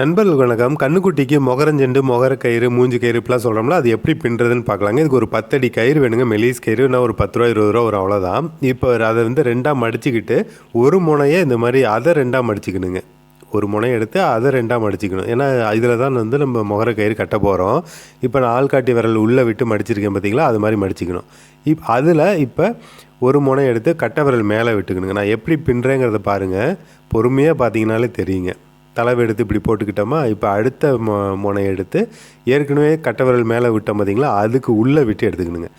நண்பர்கள் வணக்கம். கண்ணுக்குட்டிக்கு மொகரஞ்செண்டு முகர கயிறு மூஞ்சி கயிறு இப்படிலாம் சொல்கிறோம்ல அது எப்படி பின்னுறதுன்னு பார்க்கலாங்க. இதுக்கு ஒரு பத்தடி கயிறு வேணுங்க. மெலிஸ் கயிறு நான் ஒரு பத்து ரூபா இருபது ரூபா வரும் அவ்வளோதான் இப்போ அதை வந்து ரெண்டாக மடிச்சுக்கிட்டு ஒரு முனையை இந்த மாதிரி அதை ரெண்டாக மடிச்சுக்கணுங்க. ஒரு முனை எடுத்து அதை ரெண்டாக மடிச்சிக்கணும். ஏன்னா இதில் தான் வந்து நம்ம முகர கயிறு கட்ட போகிறோம் இப்போ நான் ஆள்காட்டி விரல் உள்ளே விட்டு மடிச்சிருக்கேன் பார்த்தீங்களா? அது மாதிரி மடிச்சிக்கணும். இப் அதில் இப்போ ஒரு முனை எடுத்து கட்டை விரல் மேலே விட்டுக்கணுங்க. நான் எப்படி பின்னுறேங்கிறத பாருங்கள் பொறுமையாக பார்த்தீங்கனாலே தெரியுங்க. தலைவை எடுத்து இப்படி போட்டுக்கிட்டோமா? இப்போ அடுத்த மொ முனையை எடுத்து ஏற்கனவே கட்டவரல் மேலே விட்டோம் பார்த்தீங்களா அதுக்கு உள்ளே விட்டு எடுத்துக்கணுங்க.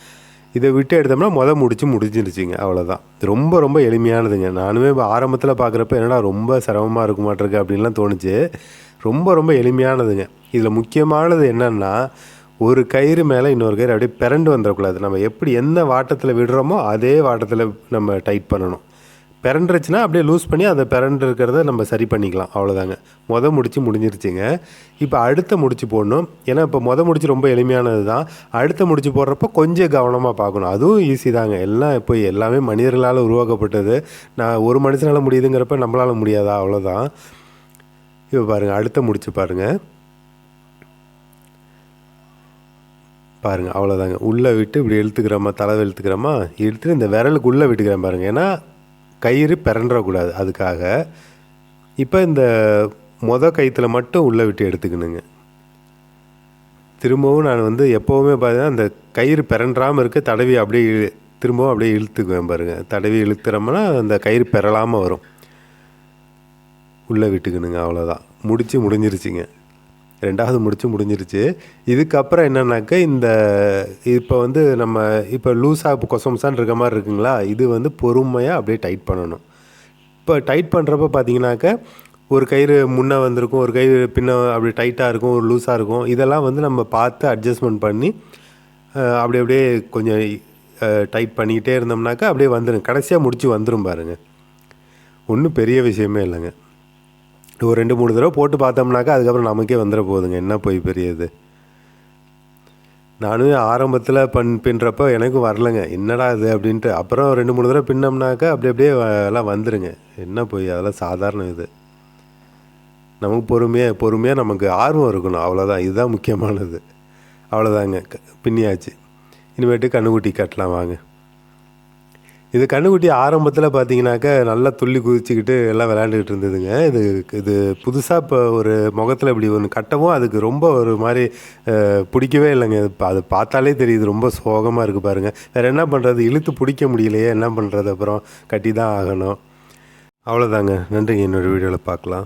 இதை விட்டு எடுத்தோம்னா மொதல் முடிச்சு முடிஞ்சிருச்சுங்க அவ்வளோதான் ரொம்ப ரொம்ப எளிமையானதுங்க. நானுமே இப்போ ஆரம்பத்தில் பார்க்குறப்ப என்னடா ரொம்ப சிரமமாக இருக்க மாட்டிருக்கு அப்படின்லாம் தோணுச்சு. ரொம்ப ரொம்ப எளிமையானதுங்க. இதில் முக்கியமானது என்னென்னா ஒரு கயிறு மேலே இன்னொரு கயிறு அப்படியே பிறண்டு வந்துடக்கூடாது நம்ம எப்படி எந்த வாட்டத்தில் விடுறோமோ அதே வாட்டத்தில் நம்ம டைட் பண்ணணும். பிறண்டுருச்சுன்னா அப்படியே லூஸ் பண்ணி அதை பிறண்டு இருக்கிறத நம்ம சரி பண்ணிக்கலாம். அவ்வளோதாங்க மொதல் முடிச்சு முடிஞ்சிருச்சுங்க. இப்போ அடுத்த முடிச்சு போடணும். ஏன்னா இப்போ மொதல் முடிச்சு ரொம்ப எளிமையானது தான் அடுத்த முடிச்சு போடுறப்ப கொஞ்சம் கவனமாக பார்க்கணும். அதுவும் ஈஸி தாங்க. எல்லாம் இப்போ எல்லாமே மனிதர்களால் உருவாக்கப்பட்டது. நான் ஒரு மனுஷனால் முடியுதுங்கிறப்ப நம்மளால் முடியாதா? அவ்வளோதான் இப்போ பாருங்கள் அடுத்த முடிச்சு பாருங்கள் பாருங்கள் அவ்வளோதாங்க உள்ளே விட்டு இப்படி இழுத்துக்கிறோமா? தலை இழுத்துக்கிறோமா? இழுத்துட்டு இந்த விரலுக்கு உள்ளே விட்டுக்கிறேன் பாருங்கள் ஏன்னா கயிறு பிறன்றக்கூடாது அதுக்காக இப்போ இந்த மொத கயிற்றுல மட்டும் உள்ளே விட்டு எடுத்துக்கணுங்க. திரும்பவும் நான் வந்து எப்போவுமே பார்த்தீங்கன்னா அந்த கயிறு பிறன்றாமல் இருக்க தடவி அப்படியே இழு திரும்பவும் அப்படியே இழுத்துக்குவேன் பாருங்கள் தடவி இழுத்துறோம்னா அந்த கயிறு பெறலாமல் வரும். உள்ளே விட்டுக்கணுங்க அவ்வளோதான் முடித்து முடிஞ்சிருச்சுங்க. ரெண்டாவது முடிச்சு முடிஞ்சிருச்சு. இதுக்கப்புறம் என்னன்னாக்க இந்த இப்போ வந்து நம்ம இப்போ லூஸாக இப்போ கொசம்சான் இருக்க மாதிரி இருக்குங்களா? இது வந்து பொறுமையாக அப்படியே டைட் பண்ணணும். இப்போ டைட் பண்ணுறப்ப பார்த்தீங்கன்னாக்க ஒரு கயிறு முன்னே வந்திருக்கும் ஒரு கயிறு பின்ன அப்படி டைட்டாக இருக்கும் ஒரு லூஸாக இருக்கும். இதெல்லாம் வந்து நம்ம பார்த்து அட்ஜஸ்ட்மெண்ட் பண்ணி அப்படி அப்படியே கொஞ்சம் டைட் பண்ணிக்கிட்டே இருந்தோம்னாக்கா அப்படியே வந்துடும் கடைசியாக முடித்து வந்துடும் பாருங்கள் ஒன்றும் பெரிய விஷயமே இல்லைங்க. ஒரு ரெண்டு மூணு தடவை போட்டு பார்த்தோம்னாக்கா அதுக்கப்புறம் நமக்கே வந்துட போகுதுங்க என்ன போய் பெரியது? நானும் ஆரம்பத்தில் பண் பின்னுறப்ப எனக்கும் வரலங்க. என்னடா இது அப்படின்ட்டு. அப்புறம் ரெண்டு மூணு தடவை பின்னோம்னாக்கா அப்படி அப்படியே எல்லாம் வந்துடுங்க என்ன போய் அதெல்லாம் சாதாரண இது. நமக்கு பொறுமையாக பொறுமையாக நமக்கு ஆர்வம் இருக்கணும். அவ்வளோதான் இதுதான் முக்கியமானது. அவ்வளோதாங்க க- பின்னியாச்சு. இனிமேட்டு கண்ணுக்குட்டி கட்டலாம். வாங்க. இது கண்ணுக்குட்டி ஆரம்பத்தில் பார்த்தீங்கன்னாக்க நல்லா துள்ளி குதிச்சுக்கிட்டு எல்லாம் விளையாண்டுக்கிட்டு இருந்ததுங்க. இது இது புதுசாக இப்போ ஒரு முகத்தில் இப்படி ஒன்று கட்டவும் அதுக்கு ரொம்ப ஒரு மாதிரி பிடிக்கவே இல்லைங்க. அது பார்த்தாலே தெரியுது ரொம்ப சோகமாக இருக்குது பாருங்கள் வேறு என்ன பண்ணுறது இழுத்து பிடிக்க முடியலையே என்ன பண்ணுறது அப்புறம் கட்டி தான் ஆகணும். அவ்வளோதாங்க நன்றிங்க. இன்னொரு வீடியோவில் பார்க்கலாம்